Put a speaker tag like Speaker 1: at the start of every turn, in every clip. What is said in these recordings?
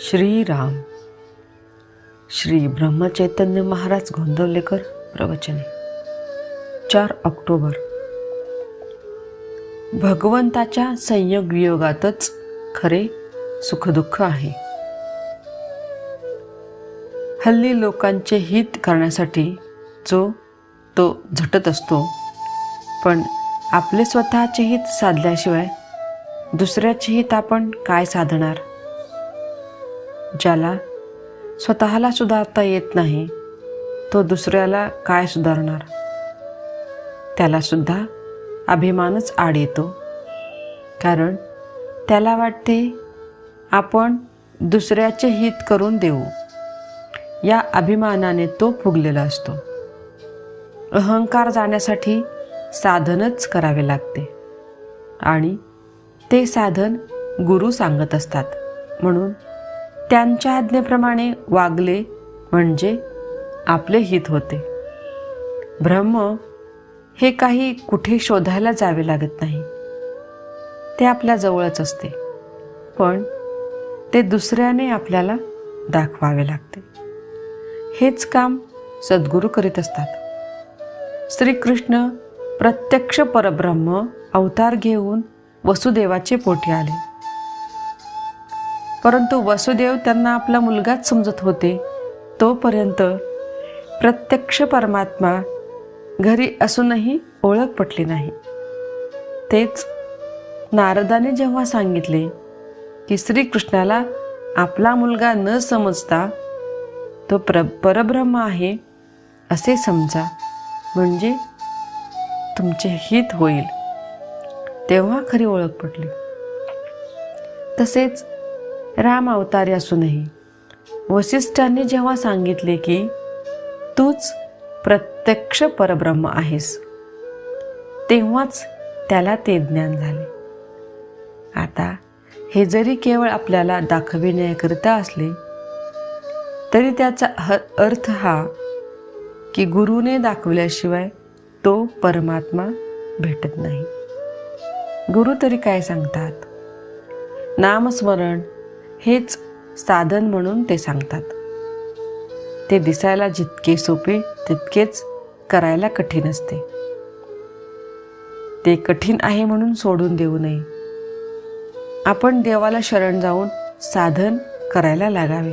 Speaker 1: श्रीराम. श्री ब्रह्मचैतन्य महाराज गोंदवलेकर प्रवचने. चार ऑक्टोबर. भगवंताच्या संयोग वियोगातच खरे सुखदुःख आहे. हल्ली लोकांचे हित करण्यासाठी जो तो झटत असतो पण आपले स्वतःचे हित साधल्याशिवाय दुसऱ्याचे हित आपण काय साधणार? ज्याला स्वतःला सुधारता येत नाही तो दुसऱ्याला काय सुधारणार? त्यालासुद्धा अभिमानच आड येतो. कारण त्याला वाटते आपण दुसऱ्याचे हित करून देऊ. या अभिमानाने तो फुगलेला असतो. अहंकार जाण्यासाठी साधनच करावे लागते. आणि ते साधन गुरु सांगत असतात. म्हणून त्यांच्या आज्ञेप्रमाणे वागले म्हणजे आपले हित होते. ब्रह्म हे काही कुठे शोधायला जावे लागत नाही. ते आपल्या जवळच असते पण ते दुसऱ्याने आपल्याला दाखवावे लागते. हेच काम सद्गुरू करीत असतात. श्रीकृष्ण प्रत्यक्ष परब्रह्म अवतार घेऊन वसुदेवाचे पोटी आले. परंतु वसुदेव त्यांना आपला मुलगाच समजत होते. तोपर्यंत प्रत्यक्ष परमात्मा घरी असूनही ओळख पटली नाही. तेच नारदाने जेव्हा सांगितले की श्रीकृष्णाला आपला मुलगा न समजता तो प्र परब्रह्म आहे असे समजा म्हणजे तुमचे हित होईल. तेव्हा खरी ओळख पडली तसेच राम अवतारी असूनही. वसिष्ठांनी जेव्हा सांगितले की तूच प्रत्यक्ष परब्रह्म आहेस तेव्हाच त्याला ते ज्ञान झाले. आता हे जरी केवळ आपल्याला दाखविण्याकरिता असले तरी त्याचा ह अर्थ हा की गुरुने दाखवल्याशिवाय तो परमात्मा भेटत नाही. गुरु तरी काय सांगतात? नामस्मरण हेच साधन म्हणून ते सांगतात. ते दिसायला जितके सोपे तितकेच करायला कठीण असते. ते कठीण आहे म्हणून सोडून देऊ नये. आपण देवाला शरण जाऊन साधन करायला लागावे.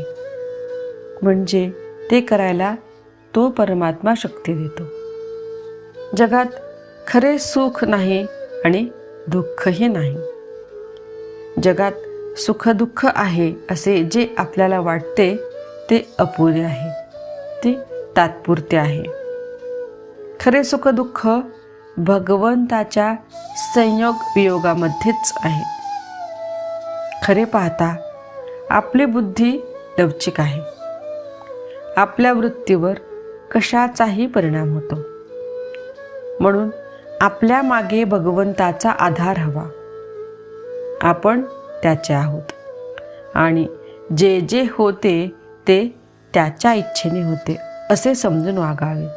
Speaker 1: म्हणजे ते करायला तो परमात्मा शक्ती देतो. जगात खरे सुख नाही आणि दुःखही नाही. जगात सुखदुःख आहे असे जे आपल्याला वाटते ते अपुरे आहे. ते तात्पुरते आहे. खरे सुखदुःख भगवंताच्या संयोग वियोगामध्येच आहे. खरे पाहता आपली बुद्धी लवचिक आहे. आपल्या वृत्तीवर कशाचाही परिणाम होतो. म्हणून आपल्या मागे भगवंताचा आधार हवा. आपण त्याचे आहोत. आणि जे जे होते ते त्याच्या इच्छेने होते असे समजून वागावे.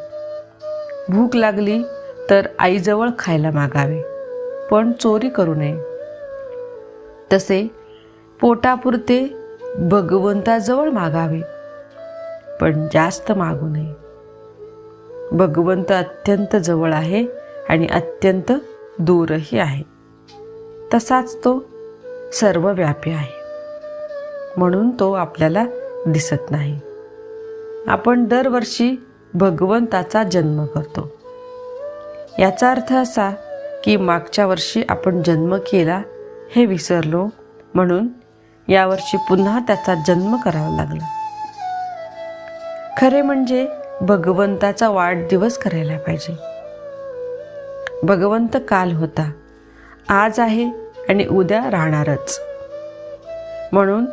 Speaker 1: भूक लागली तर आईजवळ खायला मागावे पण चोरी करू नये. तसे पोटापुरते भगवंताजवळ मागावे पण जास्त मागू नये. भगवंत अत्यंत जवळ आहे आणि अत्यंत दूरही आहे. तसाच तो सर्वव्यापी आहे. म्हणून तो आपल्याला दिसत नाही. आपण दरवर्षी भगवंताचा जन्म करतो. याचा अर्थ असा की मागच्या वर्षी आपण जन्म केला हे विसरलो म्हणून यावर्षी पुन्हा त्याचा जन्म करावा लागला. खरे म्हणजे भगवंताचा वाढदिवस करायला पाहिजे. भगवंत काल होता. आज आहे आणि उद्या राहणारच. म्हणून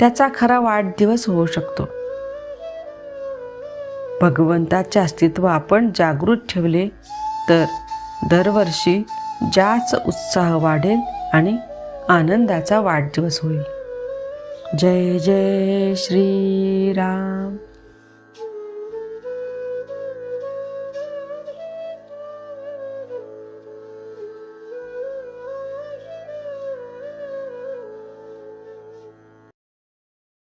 Speaker 1: त्याचा खरा वाढदिवस होऊ शकतो. भगवंताचे अस्तित्व आपण जागृत ठेवले तर दरवर्षी जास्त उत्साह वाढेल आणि आनंदाचा वाढदिवस होईल. जय जय श्रीराम.